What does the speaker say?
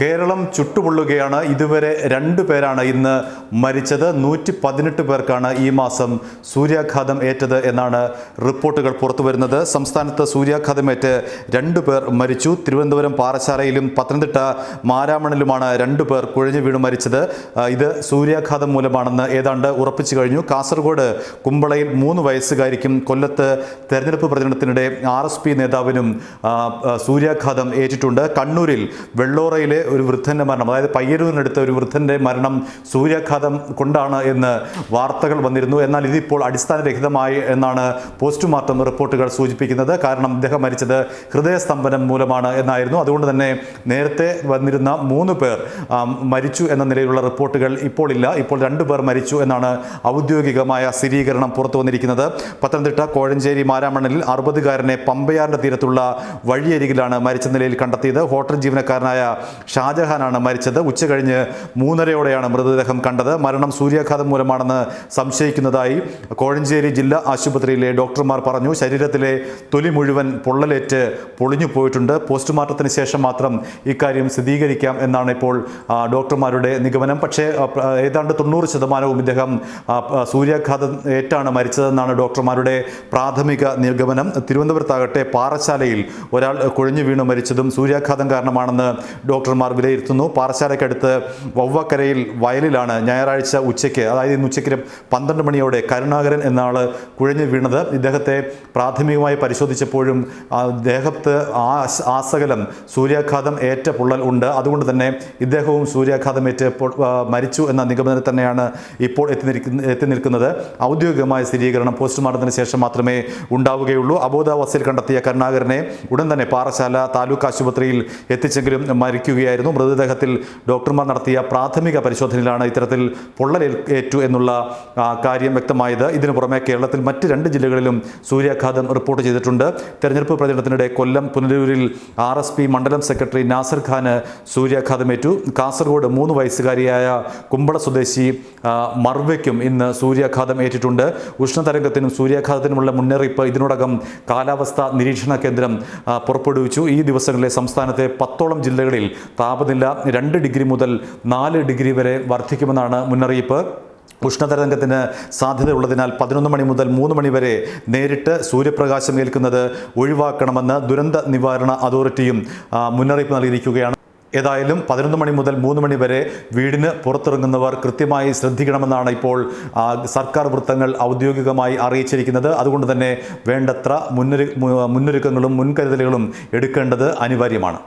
കേരളം ചുട്ടുപൊള്ളുകയാണ്. ഇതുവരെ രണ്ടു പേരാണ് ഇന്ന് മരിച്ചത്. നൂറ്റി പതിനെട്ട് പേർക്കാണ് ഈ മാസം സൂര്യാഘാതം ഏറ്റത് എന്നാണ് റിപ്പോർട്ടുകൾ പുറത്തുവരുന്നത് സംസ്ഥാനത്ത് സൂര്യാഘാതമേറ്റ് രണ്ടു പേർ മരിച്ചു. തിരുവനന്തപുരം പാറശാലയിലും പത്തനംതിട്ട മാരാമണിലുമാണ് രണ്ടു പേർ കുഴഞ്ഞു വീണ് മരിച്ചത്. ഇത് സൂര്യാഘാതം മൂലമാണെന്ന് ഏതാണ്ട് ഉറപ്പിച്ചു കഴിഞ്ഞു. കാസർഗോഡ് കുമ്പളയിൽ മൂന്ന് വയസ്സുകാരിക്കും കൊല്ലത്ത് തെരഞ്ഞെടുപ്പ് പ്രചരണത്തിനിടെ ആർ നേതാവിനും സൂര്യാഘാതം ഏറ്റിട്ടുണ്ട്. കണ്ണൂരിൽ വെള്ളോറയിലെ ഒരു വൃദ്ധന്റെ മരണം അതായത് പയ്യന്നൂരിനടുത്ത ഒരു വൃദ്ധന്റെ മരണം സൂര്യാഘാതം കൊണ്ടാണ് എന്ന് വാർത്തകൾ വന്നിരുന്നു. എന്നാൽ ഇതിപ്പോൾ അടിസ്ഥാനരഹിതമായി എന്നാണ് പോസ്റ്റ്മോർട്ടം റിപ്പോർട്ടുകൾ സൂചിപ്പിക്കുന്നത്. കാരണം അദ്ദേഹം മരിച്ചത് ഹൃദയസ്തംഭനം മൂലമാണ് എന്നായിരുന്നു. അതുകൊണ്ട് തന്നെ നേരത്തെ വന്നിരുന്ന മൂന്ന് പേർ മരിച്ചു എന്ന നിലയിലുള്ള റിപ്പോർട്ടുകൾ ഇപ്പോൾ ഇല്ല. ഇപ്പോൾ രണ്ടു പേർ മരിച്ചു എന്നാണ് ഔദ്യോഗികമായ സ്ഥിരീകരണം പുറത്തു വന്നിരിക്കുന്നത്. പത്തനംതിട്ട കോഴഞ്ചേരി മാരാമണ്ണിൽ അറുപതുകാരനെ പമ്പയാറിന്റെ തീരത്തുള്ള വഴിയരികിലാണ് മരിച്ച നിലയിൽ കണ്ടെത്തിയത്. ഹോട്ടൽ ജീവനക്കാരനായ ഷാജഹാനാണ് മരിച്ചത്. ഉച്ച കഴിഞ്ഞ് മൂന്നരയോടെയാണ് മൃതദേഹം കണ്ടത്. മരണം സൂര്യാഘാതം മൂലമാണെന്ന് സംശയിക്കുന്നതായി കോഴഞ്ചേരി ജില്ലാ ആശുപത്രിയിലെ ഡോക്ടർമാർ പറഞ്ഞു. ശരീരത്തിലെ തൊലി മുഴുവൻ പൊള്ളലേറ്റ് പൊളിഞ്ഞു പോയിട്ടുണ്ട്. പോസ്റ്റ്മോർട്ടത്തിന് ശേഷം മാത്രം ഇക്കാര്യം സ്ഥിരീകരിക്കാം എന്നാണ് ഇപ്പോൾ ഡോക്ടർമാരുടെ നിഗമനം. പക്ഷേ ഏതാണ്ട് തൊണ്ണൂറ് ശതമാനവും ഇദ്ദേഹം സൂര്യാഘാതം ഏറ്റാണ് മരിച്ചതെന്നാണ് ഡോക്ടർമാരുടെ പ്രാഥമിക നിഗമനം. തിരുവനന്തപുരത്താകട്ടെ പാറശാലയിൽ ഒരാൾ കുഴഞ്ഞു വീണ് മരിച്ചതും സൂര്യാഘാതം കാരണമാണെന്ന് ഡോക്ടർമാർ വിലയിരുത്തുന്നു. പാറശാലയ്ക്കടുത്ത് വവ്വക്കരയിൽ വയലിലാണ് ഞായറാഴ്ച ഉച്ചയ്ക്ക് അതായത് ഇന്ന് ഉച്ചയ്ക്ക് പന്ത്രണ്ട് മണിയോടെ കരുണാകരൻ എന്ന ആൾ കുഴഞ്ഞു വീണത്. ഇദ്ദേഹത്തെ പ്രാഥമികമായി പരിശോധിച്ചപ്പോഴും ദേഹത്ത് ആസകലം സൂര്യാഘാതം ഏറ്റ പൊള്ളൽ ഉണ്ട്. അതുകൊണ്ട് തന്നെ ഇദ്ദേഹവും സൂര്യാഘാതമേറ്റ് മരിച്ചു എന്ന നിഗമനത്തിൽ തന്നെയാണ് ഇപ്പോൾ എത്തി നിൽക്കുന്ന- എത്തി നിൽക്കുന്നത്. ഔദ്യോഗികമായ സ്ഥിരീകരണം പോസ്റ്റ്മോർട്ടത്തിന് ശേഷം മാത്രമേ ഉണ്ടാവുകയുള്ളൂ. അബോധാവസ്ഥയിൽ കണ്ടെത്തിയ കരുണാകരനെ ഉടൻ തന്നെ പാറശാല താലൂക്ക് ആശുപത്രിയിൽ എത്തിച്ചെങ്കിലും മരിക്കുകയായിരുന്നു. മൃതദേഹത്തിൽ ഡോക്ടർമാർ നടത്തിയ പ്രാഥമിക പരിശോധനയിലാണ് ഇത്തരത്തിൽ പൊള്ളൽ ഏറ്റു എന്നുള്ള കാര്യം വ്യക്തമായത്. ഇതിനു പുറമെ കേരളത്തിൽ മറ്റ് രണ്ട് ജില്ലകളിലും സൂര്യാഘാതം റിപ്പോർട്ട് ചെയ്തിട്ടുണ്ട്. തെരഞ്ഞെടുപ്പ് പ്രചരണത്തിനിടെ കൊല്ലം പുനലൂരിൽ ആർ എസ് പി മണ്ഡലം സെക്രട്ടറി നാസർ ഖാന് സൂര്യാഘാതമേറ്റു കാസർഗോഡ് മൂന്ന് വയസ്സുകാരിയായ കുമ്പള സ്വദേശി മർവയ്ക്കും ഇന്ന് സൂര്യാഘാതം ഏറ്റിട്ടുണ്ട്. ഉഷ്ണതരംഗത്തിനും സൂര്യാഘാതത്തിനുമുള്ള മുന്നറിയിപ്പ് ഇതിനോടകം കാലാവസ്ഥാ നിരീക്ഷണ കേന്ദ്രം പുറപ്പെടുവിച്ചു. ഈ ദിവസങ്ങളിലെ സംസ്ഥാനത്തെ പത്തോളം ജില്ലകളിൽ താപനില രണ്ട് ഡിഗ്രി മുതൽ നാല് ഡിഗ്രി വരെ വർദ്ധിക്കുമെന്നാണ് മുന്നറിയിപ്പ്. ഉഷ്ണതരംഗത്തിന് സാധ്യതയുള്ളതിനാൽ പതിനൊന്ന് മണി മുതൽ മൂന്ന് മണി വരെ നേരിട്ട് സൂര്യപ്രകാശം ഏൽക്കുന്നത് ഒഴിവാക്കണമെന്ന് ദുരന്ത നിവാരണ അതോറിറ്റിയും മുന്നറിയിപ്പ് നൽകിയിരിക്കുകയാണ്. ഏതായാലും പതിനൊന്ന് മണി മുതൽ മൂന്ന് മണി വരെ വീടിന് പുറത്തിറങ്ങുന്നവർ കൃത്യമായി ശ്രദ്ധിക്കണമെന്നാണ് ഇപ്പോൾ സർക്കാർ വൃത്തങ്ങൾ ഔദ്യോഗികമായി അറിയിച്ചിരിക്കുന്നത്. അതുകൊണ്ട് തന്നെ വേണ്ടത്ര മുന്നൊരു മുന്നൊരുക്കങ്ങളും മുൻകരുതലുകളും എടുക്കേണ്ടത് അനിവാര്യമാണ്.